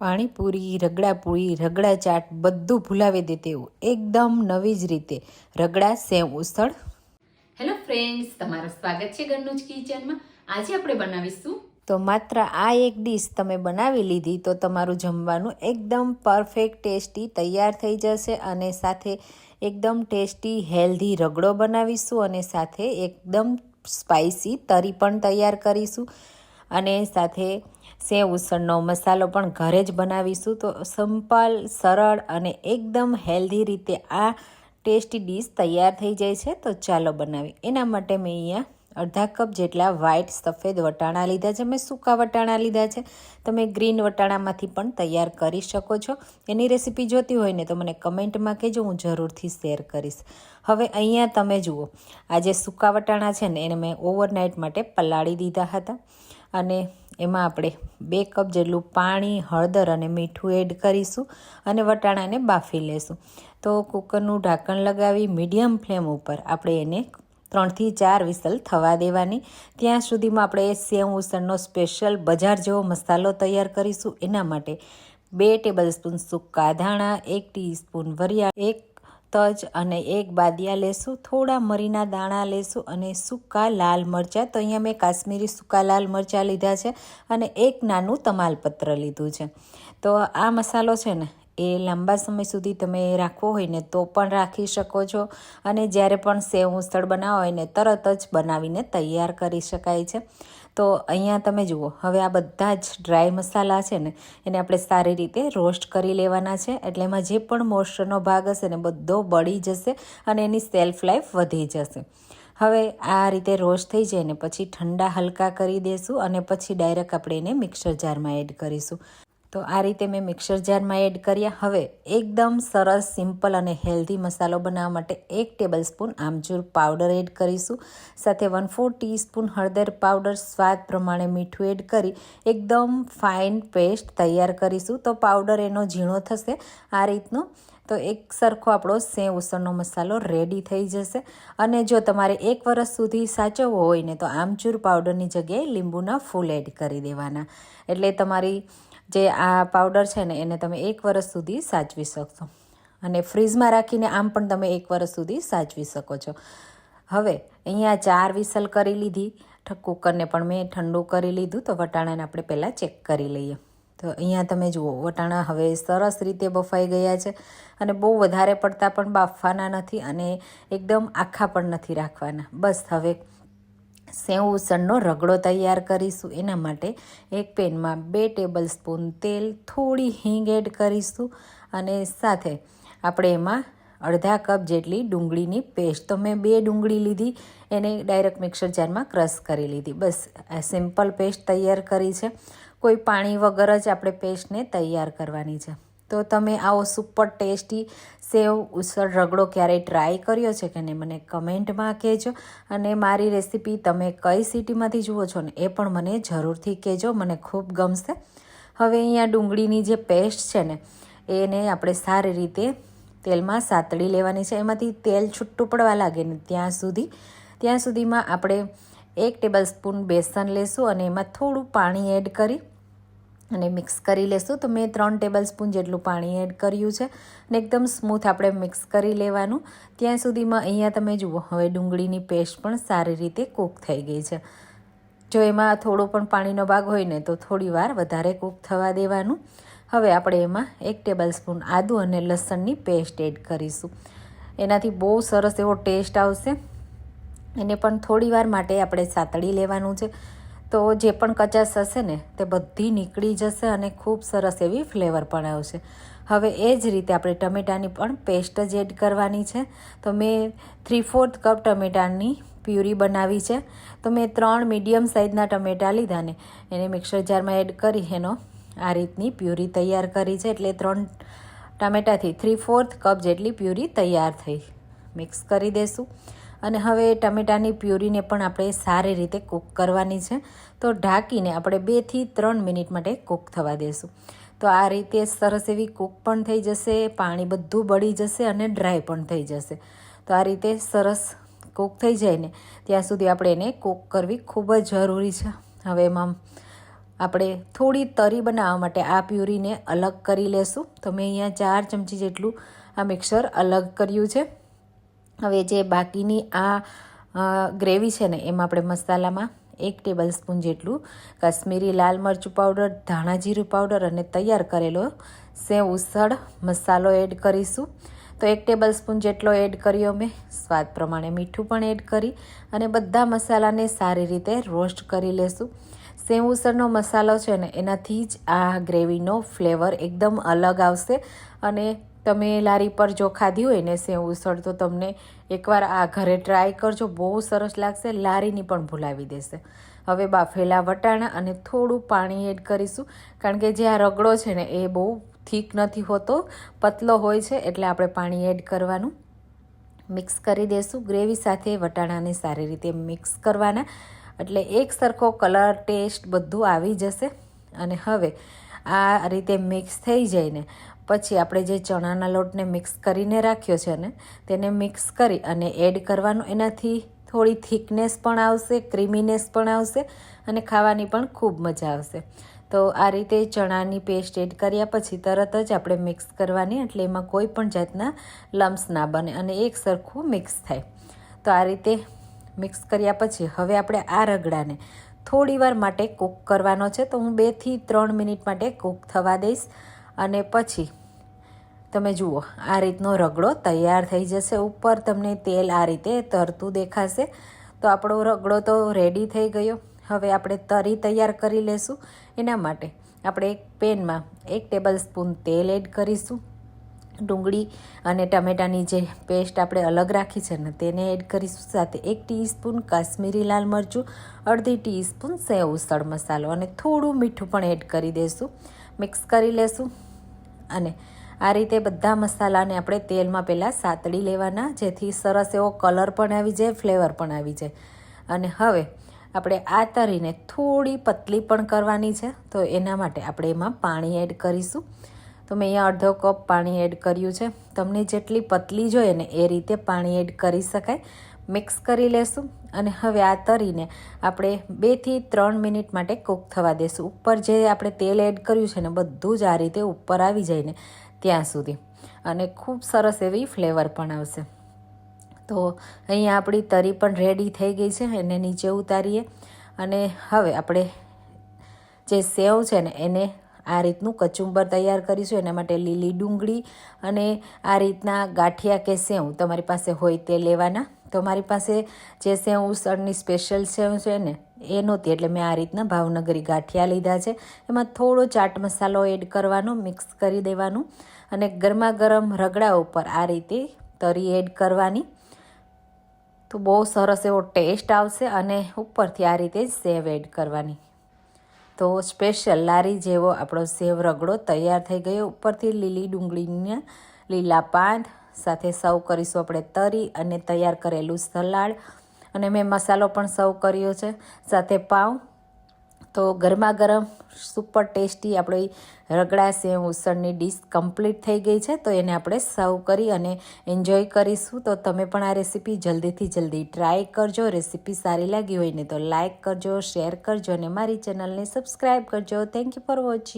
પાણીપુરી રગડાપુરી રગડા ચાટ બધું ભૂલાવી દે તેવું એકદમ નવી જ રીતે. રગડા સેવ ઉસળ. હેલો ફ્રેન્ડ્સ તમારું સ્વાગત છે ઘરનું જ કિચનમાં. આજે આપણે બનાવીશું તો માત્ર આ એક ડીશ તમે બનાવી લીધી તો તમારું જમવાનું એકદમ પરફેક્ટ ટેસ્ટી તૈયાર થઈ જશે અને સાથે એકદમ ટેસ્ટી હેલ્ધી રગડો બનાવીશું અને સાથે એકદમ સ્પાઇસી તરી પણ તૈયાર કરીશું. અને સાથે સેવ ઉસળનો મસાલો પણ ઘરે જ બનાવીશું. તો સિમ્પલ સરળ અને એકદમ હેલ્ધી રીતે આ ટેસ્ટી ડીશ તૈયાર થઈ જાય છે. તો ચાલો બનાવી એના માટે મેં અહીંયા અડધા કપ જેટલા વ્હાઈટ સફેદ વટાણા લીધા છે. મેં સૂકા વટાણા લીધા છે. તમે ગ્રીન વટાણામાંથી પણ તૈયાર કરી શકો છો. એની રેસીપી જોતી હોય ને તો મને કમેન્ટમાં કહેજો. હું જરૂરથી શેર કરીશ. હવે અહીંયા તમે જુઓ. આ જે સૂકા વટાણા છે ને, એને મેં ઓવરનાઇટ માટે પલાળી દીધા હતા. અને એમાં આપણે બે કપ જેટલું પાણી, હળદર અને મીઠું એડ કરીશું અને વટાણાને બાફી લેશું. તો કુકરનું ઢાંકણ લગાવી મીડિયમ ફ્લેમ ઉપર આપણે એને ત્રણથી ચાર વિસલ થવા દેવાની. ત્યાં સુધીમાં આપણે સેવ ઉસળનો સ્પેશિયલ બજાર જેવો મસાલો તૈયાર કરીશું. એના માટે બે ટેબલ સ્પૂન સૂકા ધાણા, એક ટીસ્પૂન વરિયા એક તજ અને એક બાદિયા લેશું, થોડા મરીના દાણા લેશું અને સૂકા લાલ મરચાં. તો અહીંયા મેં કાશ્મીરી સૂકા લાલ મરચાં લીધા છે અને એક નાનું તમાલપત્ર લીધું છે. તો આ મસાલો છે ને એ લાંબા સમય સુધી તમે રાખવો હોય ને તો પણ રાખી શકો છો. અને જ્યારે પણ સેવ ઉસળ બનાવો હોય ને તરત જ બનાવીને તૈયાર કરી શકાય છે. તો અહીંયા તમે જુઓ, હવે આ બધા જ ડ્રાય મસાલા છે ને, એને આપણે સારી રીતે રોસ્ટ કરી લેવાના છે. એટલે એમાં જે પણ મોસ્ટનો ભાગ હશે ને બધો બળી જશે અને એની સેલ્ફ લાઈફ વધી જશે. હવે આ રીતે રોસ્ટ થઈ જાય ને પછી ઠંડા હલકા કરી દેશું અને પછી ડાયરેક્ટ આપણે એને મિક્સર જારમાં એડ કરીશું. તો આ રીતે મેં મિક્સર જારમાં એડ કર્યા. હવે એકદમ સરસ સિમ્પલ અને હેલ્ધી મસાલો બનાવવા માટે એક tablespoon amchur powder add કરીશું. સાથે વન ફોર ટીસ્પૂન હળદર પાવડર સ્વાદ પ્રમાણે મીઠું એડ કરી એકદમ ફાઇન પેસ્ટ તૈયાર કરીશું. તો પાવડર એનો ઝીણો થશે. આ રીતનો તો એક સરખો આપણો સેવ ઉસળનો મસાલો રેડી થઈ જશે. અને જો તમારે એક વર્ષ સુધી સાચવવો હોય ને, તો આમચૂર પાવડરની જગ્યાએ લીંબુના ફૂલ એડ કરી દેવાના. એટલે તમારી જે આ પાવડર છે ને, એને તમે એક વર્ષ સુધી સાચવી શકશો. અને ફ્રીઝમાં રાખીને આમ પણ તમે એક વર્ષ સુધી સાચવી શકો છો. હવે, અહીંયા ચાર વિસલ કરી લીધી. કુકરને પણ મેં ઠંડુ કરી લીધું, તો વટાણાને આપણે પહેલાં ચેક કરી લઈએ. તો અહીંયા તમે જુઓ, વટાણા હવે સરસ રીતે બફાઈ ગયા છે અને બહુ વધારે પડતા પણ બાફવાના નથી અને એકદમ આખા પણ નથી રાખવાના. બસ હવે સેવ ઉસળનો રગડો તૈયાર કરીશું. એના માટે એક પેનમાં બે ટેબલ સ્પૂન તેલ થોડી હિંગ એડ કરીશું અને સાથે આપણે એમાં અડધા કપ જેટલી ડુંગળીની પેસ્ટ. તો મેં બે ડુંગળી લીધી, એને ડાયરેક્ટ મિક્સર જારમાં ક્રશ કરી લીધી. બસ આ સિમ્પલ પેસ્ટ તૈયાર કરી છે. કોઈ પાણી વગર જ આપણે પેસ્ટને તૈયાર કરવાની છે. તો તમે આવો સુપર ટેસ્ટી સેવ ઉસળ રગડો ક્યારેય ટ્રાય કર્યો છે કે નહીં મને કમેન્ટમાં કહેજો. અને મારી રેસીપી તમે કઈ સિટીમાંથી જુઓ છો ને એ પણ મને જરૂરથી કહેજો, મને ખૂબ ગમશે. હવે અહીંયા ડુંગળીની જે પેસ્ટ છે ને, એને આપણે સારી રીતે તેલમાં સાતળી લેવાની છે. એમાંથી તેલ છૂટું પડવા લાગે ને ત્યાં સુધી, ત્યાં સુધીમાં આપણે એક ટેબલ સ્પૂન બેસન લેશું અને એમાં થોડું પાણી એડ કરી અને મિક્સ કરી લેશું. તો મેં ત્રણ ટેબલ સ્પૂન જેટલું પાણી એડ કર્યું છે અને એકદમ સ્મૂથ આપણે મિક્સ કરી લેવાનું. ત્યાં સુધીમાં અહીંયા તમે જુઓ, હવે ડુંગળીની પેસ્ટ પણ સારી રીતે કૂક થઈ ગઈ છે. જો એમાં થોડો પણ પાણીનો ભાગ હોય ને, તો થોડી વાર વધારે કૂક થવા દેવાનું. હવે આપણે એમાં એક ટેબલ સ્પૂન આદું અને લસણની પેસ્ટ એડ કરીશું. એનાથી બહુ સરસ એવો ટેસ્ટ આવશે. એને પણ થોડી વાર માટે આપણે સાતળી લેવાનું છે. તો જે પણ કચાશ હશે ને, તે બધી નીકળી જશે અને ખૂબ સરસ એવી ફ્લેવર પણ આવશે. હવે એ જ રીતે આપણે ટમેટાની પણ પેસ્ટ જ એડ કરવાની છે. તો મેં થ્રી ફોર્થ કપ ટમેટાની પ્યુરી બનાવી છે. તો મેં ત્રણ મીડિયમ સાઇઝના ટમેટા લીધા ને, એને મિક્સર જારમાં એડ કરી એનો આ રીતની પ્યુરી તૈયાર કરી છે. એટલે ત્રણ ટામેટાથી થ્રી ફોર્થ કપ જેટલી પ્યુરી તૈયાર થઈ. મિક્સ કરી દેશું. અને હવે ટમેટાની પ્યુરીને પણ આપણે સારી રીતે કૂક કરવાની છે. તો ઢાંકીને આપણે બેથી ત્રણ મિનિટ માટે કૂક થવા દેશું. તો આ રીતે સરસ એવી કૂક પણ થઈ જશે, પાણી બધું બળી જશે અને ડ્રાય પણ થઈ જશે. તો આ રીતે સરસ કૂક થઈ જાય ને ત્યાં સુધી આપણે એને કૂક કરવી ખૂબ જ જરૂરી છે. હવે એમાં આપણે થોડી તરી બનાવવા માટે આ પ્યુરીને અલગ કરી લેશું. તો મેં અહીંયા ચાર ચમચી જેટલું આ મિક્સર અલગ કર્યું છે. હવે જે બાકીની આ ગ્રેવી છે ને, એમાં આપણે મસાલામાં એક ટેબલ સ્પૂન જેટલું કાશ્મીરી લાલ મરચું પાવડર, ધાણા જીરું પાવડર અને તૈયાર કરેલો સેવ ઉસળ મસાલો એડ કરીશું. તો એક ટેબલ સ્પૂન જેટલો એડ કર્યો મેં. સ્વાદ પ્રમાણે મીઠું પણ એડ કરી અને બધા મસાલાને સારી રીતે રોસ્ટ કરી લેશું. સેવ ઉસળનો મસાલો છે ને, એનાથી જ આ ગ્રેવીનો ફ્લેવર એકદમ અલગ આવશે અને તમે લારી પર જો ખાધી હોય ને સેવ ઉસળ, તો તમને એકવાર આ ઘરે ટ્રાય કરજો. બહુ સરસ લાગશે. લારીની પણ ભૂલાવી દેશે. હવે બાફેલા વટાણા અને થોડું પાણી એડ કરીશું. કારણ કે જે આ રગડો છે ને, એ બહુ થીક નથી હોતો. પતલો હોય છે, એટલે આપણે પાણી એડ કરવાનું. મિક્સ કરી દઈશું ગ્રેવી સાથે વટાણાને સારી રીતે મિક્સ કરવાના. એટલે એક સરખો કલર, ટેસ્ટ બધું આવી જશે. અને હવે આ રીતે મિક્સ થઈ જાય ને પછી આપણે જે ચણાના લોટને મિક્સ કરીને રાખ્યો છે ને, તેને મિક્સ કરી અને એડ કરવાનું એનાથી થોડી થિકનેસ પણ આવશે, ક્રીમીનેસ પણ આવશે અને ખાવાની પણ ખૂબ મજા આવશે. તો આ રીતે ચણાની પેસ્ટ એડ કર્યા પછી તરત જ આપણે મિક્સ કરવાની, એટલે એમાં કોઈ પણ જાતના લમ્સ ના બને અને એક સરખું મિક્સ થાય. તો આ રીતે મિક્સ કર્યા પછી હવે આપણે આ રગડાને થોડીવાર માટે કૂક કરવાનો છે. તો હું બેથી ત્રણ મિનિટ માટે કૂક થવા દઈશ અને પછી તમે જુઓ, આ રીતનો રગડો તૈયાર થઈ જશે ઉપર, તમને તેલ આ રીતે તરતું દેખાશે. તો આપણો રગડો તો રેડી થઈ ગયો. હવે આપણે તરી તૈયાર કરી લેશું. એના માટે આપણે એક પેનમાં એક ટેબલ સ્પૂન તેલ એડ કરીશું. ડુંગળી અને ટમેટાની જે પેસ્ટ આપણે અલગ રાખી છે ને તેને એડ કરીશું. સાથે એક ટીસ્પૂન કાશ્મીરી લાલ મરચું, અડધી ટીસ્પૂન સેવ ઉસળ મસાલો અને થોડું મીઠું પણ એડ કરી દઈશું મિક્સ કરી લેશું અને આ રીતે બધા મસાલાને આપણે તેલમાં પહેલાં સાતડી લેવાના, જેથી સરસ એવો કલર પણ આવી જાય, ફ્લેવર પણ આવી જાય. અને હવે આપણે આ તરીને થોડી પતલી પણ કરવાની છે, તો એના માટે આપણે એમાં પાણી એડ કરીશું. તો મેં અહીંયા અડધો કપ પાણી એડ કર્યું છે. તમને જેટલી પતલી જોઈએ ને એ રીતે પાણી એડ કરી શકાય. મિક્સ કરી લેશું. અને હવે આ તરીને આપણે બેથી ત્રણ મિનિટ માટે કૂક થવા દેશું. ઉપર જે આપણે તેલ એડ કર્યું છે ને, બધું જ આ રીતે ઉપર આવી જાય ને ત્યાં સુધી. અને ખૂબ સરસ એવી ફ્લેવર પણ આવશે. તો અહીંયા આપણી તરી પણ રેડી થઈ ગઈ છે, એને નીચે ઉતારીએ. અને હવે આપણે જે સેવ છે ને, એને આ રીતનું કચુંબર તૈયાર કરીશું. એના માટે લીલી ડુંગળી અને આ રીતના ગાંઠિયા કે સેવ તમારી પાસે હોય તે લેવાના. તો મારી પાસે જે સેવ ઉસળની સ્પેશિયલ સેવ છે ને, એ નહોતી. એટલે મેં આ રીતના ભાવનગરી ગાંઠિયા લીધા છે. એમાં થોડો ચાટ મસાલો એડ કરવાનો, મિક્સ કરી દેવાનું અને ગરમા ગરમ રગડા ઉપર આ રીતે તરી એડ કરવાની. તો બહુ સરસ એવો ટેસ્ટ આવશે અને ઉપરથી આ રીતે સેવ એડ કરવાની. તો સ્પેશિયલ લારી જેવો આપણો સેવ રગડો તૈયાર થઈ ગયો. ઉપરથી લીલી ડુંગળીને લીલા પાન સાથે સર્વ કરીશું આપણે તરી અને તૈયાર કરેલું સલાડ. અને મેં મસાલો પણ સર્વ કર્યો છે. સાથે પાઉં તો ગરમા ગરમ સુપર ટેસ્ટી આપણી રગડા સેવ ઉસળની ડીશ કમ્પ્લીટ થઈ ગઈ છે, તો એને આપણે સર્વ કરી અને એન્જોય કરીશું. તો તમે પણ આ રેસીપી જલ્દીથી જલ્દી ટ્રાય કરજો રેસીપી સારી લાગી હોય ને તો લાઇક કરજો શેર કરજો અને મારી ચેનલને સબસ્ક્રાઈબ કરજો. Thank you for watching